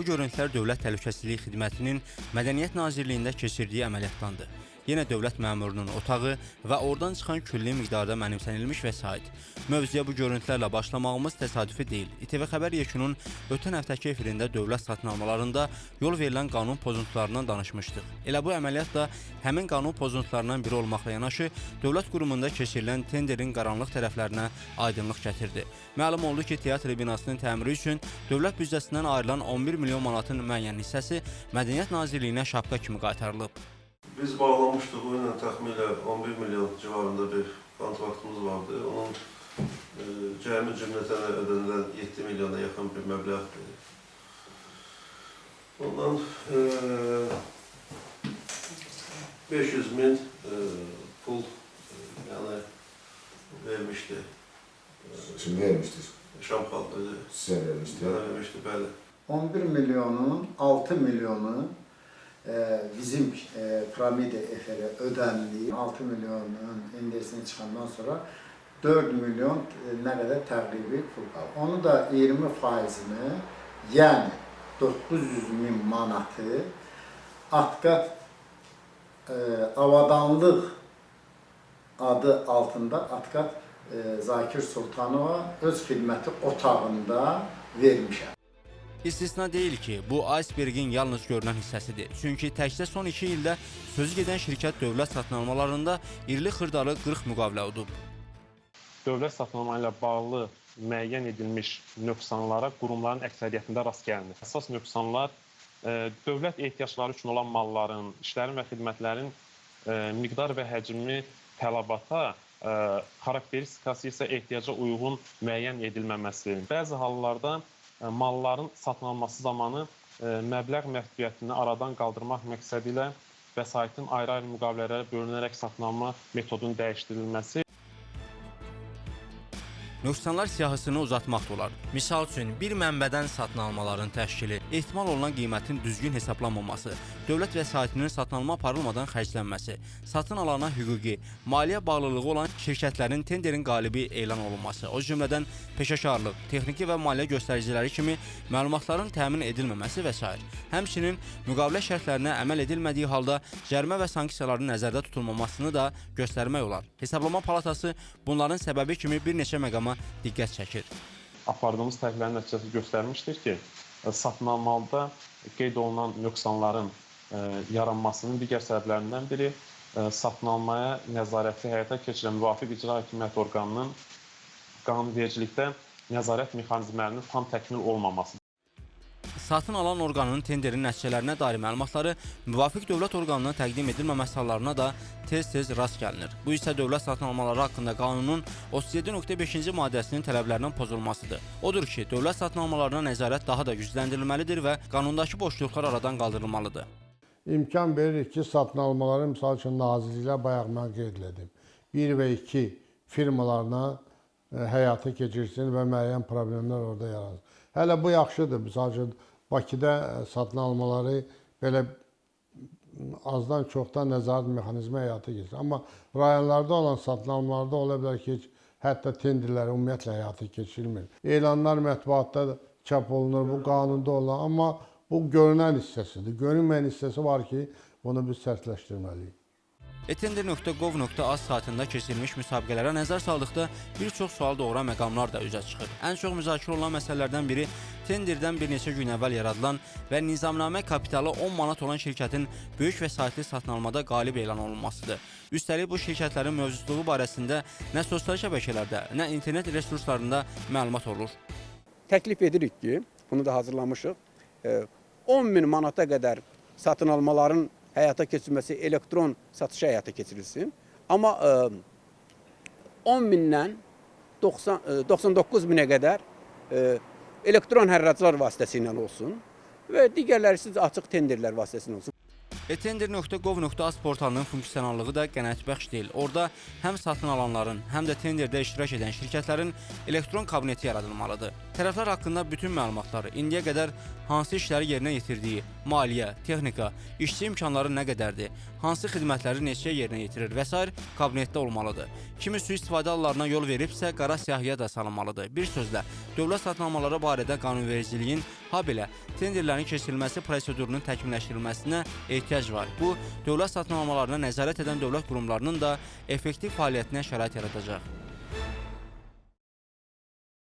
Bu görüntülər Dövlət Təhlükəsizlik Xidmətinin Mədəniyyət Nazirliyində keçirdiyi əməliyyatdandır. Yenə dövlət məmurunun otağı və oradan çıxan külli miqdarda mənimsənilmiş vəsait. Mövzuya bu görüntülərlə başlamağımız təsadüfi deyil. İTV Xəbər Yekunun ötən həftəki efirində dövlət satın almalarında yol verilən qanun pozuntularından danışmışdıq. Elə bu əməliyyat da həmin qanun pozuntularından biri olmaqla yanaşı dövlət qurumunda keçirilən tenderin qaranlıq tərəflərinə aydınlıq gətirdi. Məlum oldu ki, teatr binasının təmiri üçün dövlət büdcəsindən ayrılan 11 milyon manatın müəyyən hissəsi Mədəniyyət Nazirliyinə şapka kimi qaytarılıb. Biz bağlamıştık oyunla təxminən 11 milyon civarında bir kontraktımız vardı. Onun e, cəmi cümleten ödənilən 7 milyona yaxın bir məbləğdir. Ondan e, 500 min e, pul e, yani vermişti. Kim vermiştir? Şampan özü Size vermiştir. bana vermişti bəli. 11 milyonun 6 milyonu bizim e, piramide efere ödenliği 6 milyonun indesine çıkandan sonra 4 milyon e, ne kadar təqribi. Onu da 20 faizini yəni 900 min manatı Atqat e, avadanlıq adı altında Atqat e, Zakir Sultanova öz xidməti otağında vermişəm. İstisna deyil ki, bu icebergin yalnız görünən hissəsidir. Çünki təkcə son 2 ildə sözü gedən şirkət dövlət satın almalarında irili xırdalı 40 müqavilə udub. dövlət satınma ilə bağlı müəyyən edilmiş nöqsanlara qurumların əksəriyyətində rast gəlinir. Əsas nöqsanlar e, dövlət ehtiyacları üçün olan malların, işlərin və xidmətlərin e, miqdar və həcmi tələbata, e, xarakteristikası isə ehtiyaca uyğun müəyyən edilməməsi. Bəzi hallarda malların satın alınması zamanı e, məbləğ məhdudiyyətini aradan qaldırmaq məqsədi ilə vəsaitin ayrı-ayrı müqavilələrə bölünərək satın alma metodunun dəyişdirilməsi Nöqsanlar siyahısını uzatmaq da olar. Misal üçün, bir mənbədən satın almaların təşkili, ehtimal olunan qiymətin düzgün hesablanmaması, dövlət vəsaitinin satın alma aparılmadan xərclənməsi, satın alana hüquqi, maliyyə bağlılığı olan şirkətlərin tenderin qalibi elan olunması, o cümlədən peşəkarlıq, texniki və maliyyə göstəriciləri kimi məlumatların təmin edilməməsi və s. Həmçinin müqavilə şərtlərinə əməl edilmədiyi halda cərimə və sanksiyaların nəzərdə tutulmamasını da göstərmək olar. Hesablama palatası bunların səbəbi kimi bir neçə məqama diqqət çəkir. apardığımız təhqirlərin nəticəsi göstərmişdir ki, satın almalıda qeyd olunan nöqsanların e, yaranmasının digər səbəblərindən biri e, satın almaya nəzarəti həyata keçirən müvafiq icra hakimiyyəti orqanının qanunvericilikdə nəzarət mexanizmlərinin tam təkmil olmamasıdır. Satın alan orqanın tenderin nəticələrinə dair məlumatları müvafiq dövlət orqanına təqdim edilməməsi hallarına da tez-tez rast gəlinir. Bu isə dövlət satın almaları haqqında qanunun 37.5-ci maddəsinin tələblərinin pozulmasıdır. Odur ki, dövlət satın almalarına nəzarət daha da gücləndirilməlidir və qanundakı boşluqlar aradan qaldırılmalıdır. imkan verir ki, satın almaları misal üçün nazirliklər bayaq mən qeyd etdim. 1 və 2 firmalarına e, həyata keçirsin və müəyyən problemlər orada yaransın. Hələ bu yaxşıdır. Misal üçün Bakıda e, satın almaları belə azdan çoxdan nəzarət mexanizmi həyata keçirir. Amma rayonlarda olan satın almalarda ola bilər ki, heç hətta tenderlər ümumiyyətlə həyata keçirilmir. Elanlar mətbuatda çap olunur, bu qanunda olan, amma bu görünən hissəsidir. Görünməyən hissəsi var ki, bunu biz sərtləşdirməliyik. etender.gov.az saytında keçirilmiş müsabiqələrə nəzər saldıqda bir çox sual doğuran məqamlar da üzə çıxır. Ən çox müzakirə olunan məsələlərdən biri tenderdən bir neçə gün əvvəl yaradılan və nizamnamə kapitalı 10 manat olan şirkətin böyük vəsaitli satın almada qalib elan olunmasıdır. Üstəlik bu şirkətlərin mövcudluğu barəsində nə sosial şəbəkələrdə, nə internet resurslarında məlumat olur. təklif edirik ki, bunu da hazırlamışıq. e, 10 min manata qədər satın almaların həyata keçirilməsi elektron satışa həyata keçirilsin. Amma e, 10 mindən 90 e, 99 minə qədər e, elektron hərraclar vasitəsilə olsun və digərləri siz açıq tenderlər vasitəsilə olsun. etender.gov.az portalının funksionallığı da qənaətbəxş deyil. Orada həm satın alanların, həm də tenderdə iştirak edən şirkətlərin elektron kabineti yaradılmalıdır. Tərəflər haqqında bütün məlumatları, indiyə qədər hansı işləri yerinə yetirdiyi, maliyyə, texnika, işçi imkanları nə qədərdir, hansı xidmətləri neçəyə yerinə yetirir və s. kabinetdə olmalıdır. Kimi sui-istifadə hallarına yol veribsə, qara siyahıya da salınmalıdır. Bir sözlə, dövlət satın almaları barədə qanunvericiliyin, ha belə tenderlərin keçirilməsi prosedurunun təkmilləşdirilməsinə ehtiyac var. Bu, dövlət satın almalarına nəzarət edən dövlət qurumlarının da effektiv fəaliyyətinə şərait yaradacaq.